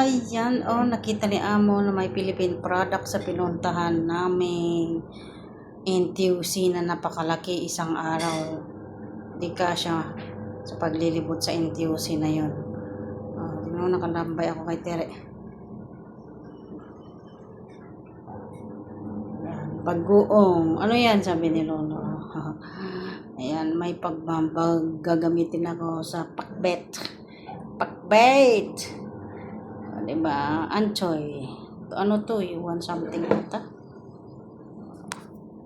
Ayan, oh, nakita ni Amo na may Philippine product sa pinuntahan naming NTUC na napakalaki isang araw. Di ka siya sa paglilibot sa NTUC na yon. Oh, tingnan mo, nakalambay ako kay Tere. Bagoong. Ano yan, sabi ni Lolo. Ayan, may pagbambag gagamitin ako sa pakbet. Pakbet! Diba? Anchoy. Ano to? You want something ata?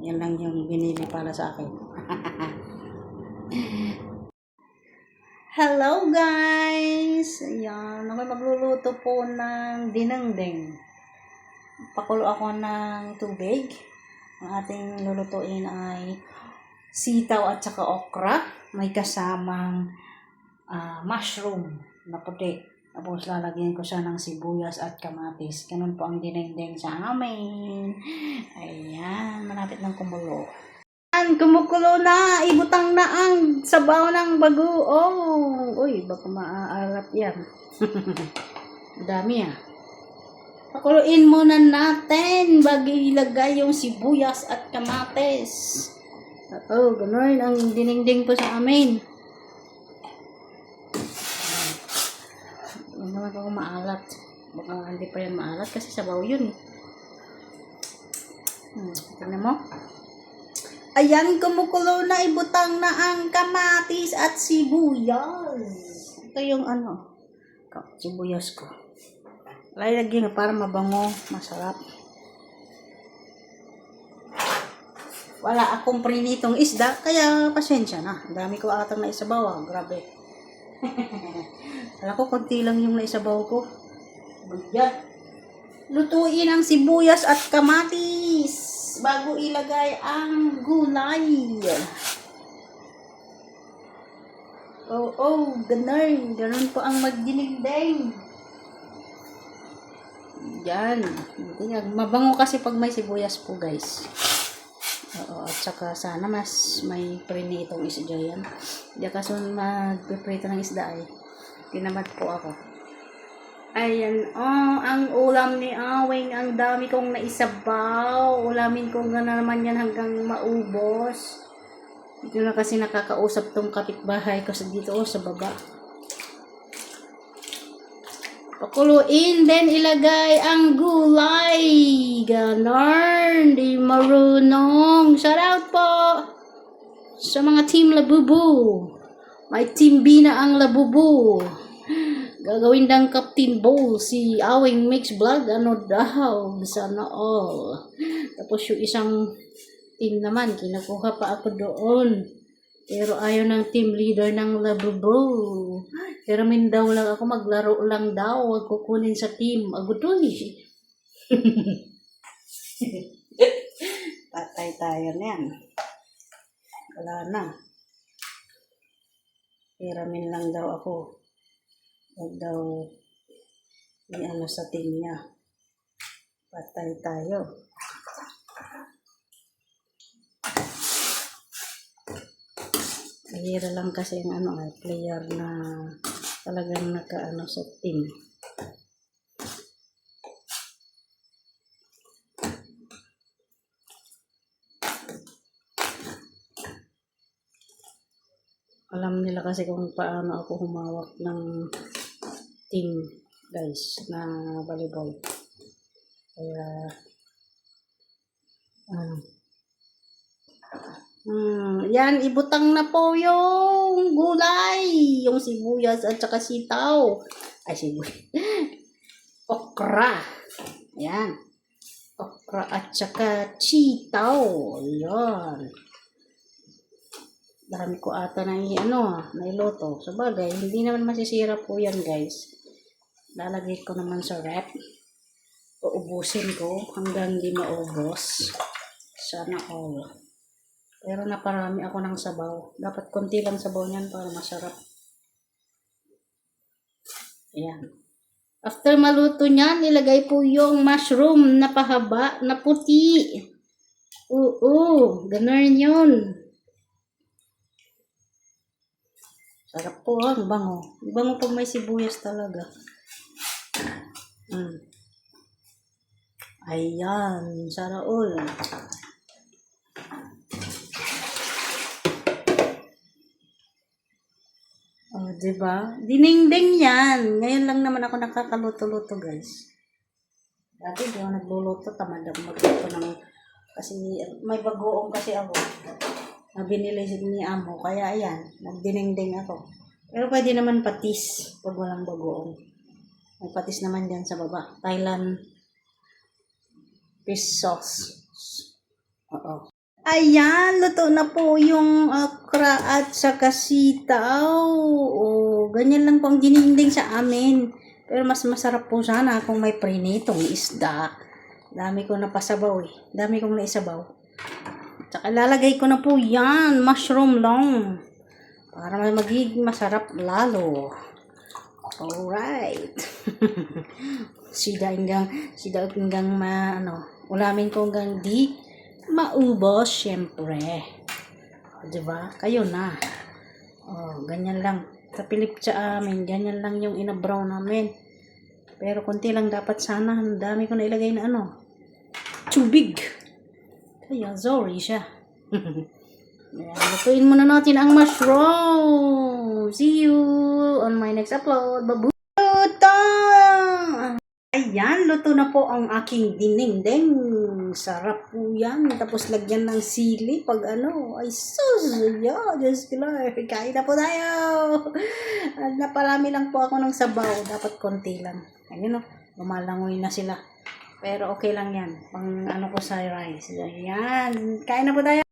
Yan lang yung binili para sa akin. Hello guys! Ayan, ako magluluto po ng dinengdeng. Pakulo ako ng tubig. Ang ating lulutuin ay sitaw at saka okra. May kasamang ah, mushroom na puti. Tapos lalagyan ko siya ng sibuyas at kamatis. Ganun po ang dinengdeng sa amin. Ayan, malapit ng kumulo. Ayan, kumukulo na. Ibutang na ang sabaw ng bagoong. Uy, baka maaalat yan. Dami ah. Pakuluin muna natin bago ilagay yung sibuyas at kamatis. Oo, ganun ang dinengdeng po sa amin. Huwag naman ako maalat. Baka hindi pa yan maalat kasi sabaw yun eh. Hmm, tignan mo. Ayan, kumukulo na, ibutang na ang kamatis at sibuyas. Ito yung ano, sibuyas ko. Lalagyan para mabango, masarap. Wala akong prinitong isda, kaya pasensya na. Ang dami ko atang naisabaw, ah. grabe. Alam ko, konti lang yung naisabaw ko. Bagyan. Lutuin ang sibuyas at kamatis bago ilagay ang gulay. Oh, oh, ganun. Ganun po ang magdinigdeng. Yan. Mabango kasi pag may sibuyas po, guys. Oo, at saka sana mas may prinitong isda yan. Hindi kaso magpiprito ng isda ay. Tinamad po ako. Ayan, oh, ang ulam ni Awing, ang dami kong naisabaw. Ulamin ko na naman yan hanggang maubos. Dito na kasi nakakausap tong kapitbahay ko sa dito oh, sa baba. Pakuluin, then ilagay ang gulay. Ganon, di marunong. Shout out po sa mga team Labubu. May team B na ang Labubu. Gagawin ng Captain Bowl si Awing Mix Vlog. Ano daw? Sana all. Tapos yung isang team naman, kinukuha pa ako doon. Pero ayaw ng team leader ng Labubu. Pero min daw lang ako, maglaro lang daw. Huwag kukunin sa team. Agudoy. Patay tayo na yan. Wala na. Hiramin lang daw ako. Huwag daw i-ano sa team niya. Patay tayo. Mahira lang kasi yung ano, eh, player na talagang nakaano sa team. Alam nila kasi kung paano ako humawak ng team, guys, na volleyball. Kaya, ano, Hmm, yan, ibutang na po yung gulay. Yung sibuyas at saka sitaw. Ay, sibuyas. Okra. Yan. Okra at saka sitaw. Yan. Dami ko ata na ano, na iloto. Sa bagay, hindi naman masisira po yan, guys. Lalagay ko naman sa rep. Uubusin ko hanggang di maubos. Sana all. Pero naparami ako ng sabaw. Dapat konti lang sabaw niyan para masarap. Ayan. After maluto niyan, ilagay po yung mushroom na pahaba na puti. Oo, ganun yun. Sarap po, ang bango. Ang bango pag may sibuyas talaga. Mm. Ayan, sana all. Oh, di ba? Dinengdeng yan. Ngayon lang naman ako nakakaluto-luto, guys. Dati di ako nagluluto, tamad ako magluto ng... Kasi may bagoong kasi ako. Na binili ni Amo. Kaya ayan, nagdinengdeng ako. Pero pwede naman patis pag walang bagoong. May patis naman dyan sa baba. Thailand fish sauce. Oo. Ayan, luto na po yung okra at saka sitaw. Oh, ganyan lang po ang gininding sa amin. Pero mas masarap po sana kung may prinitong isda. Dami ko napasabaw eh. Dami kong naisabaw. Tsaka lalagay ko na po yan, mushroom lang. Para may magiging masarap lalo. Alright. sida hanggang, sida hanggang ma, ano, ulamin ko hanggang di maubos, syempre. O, diba? Kayo na. Oh, ganyan lang. Sa Pilip sa amin, ganyan lang yung inabraw namin. Pero konti lang dapat sana. Ang dami ko na ilagay na ano. Tubig. Kaya sorry siya. Lutuin muna natin ang mushroom. See you on my next upload. Babu! Ayan, luto na po ang aking dinengdeng. Sarap po yan. Tapos lagyan ng sili pag ano. Ay, sus! Yeah, Diyos ko lang. Kain na po tayo. At Naparami lang po ako ng sabaw. Dapat konti lang. Ayun o, lumalangoy na sila. Pero okay lang yan. Pang ano ko sa rice. Ayan. Kain na po tayo.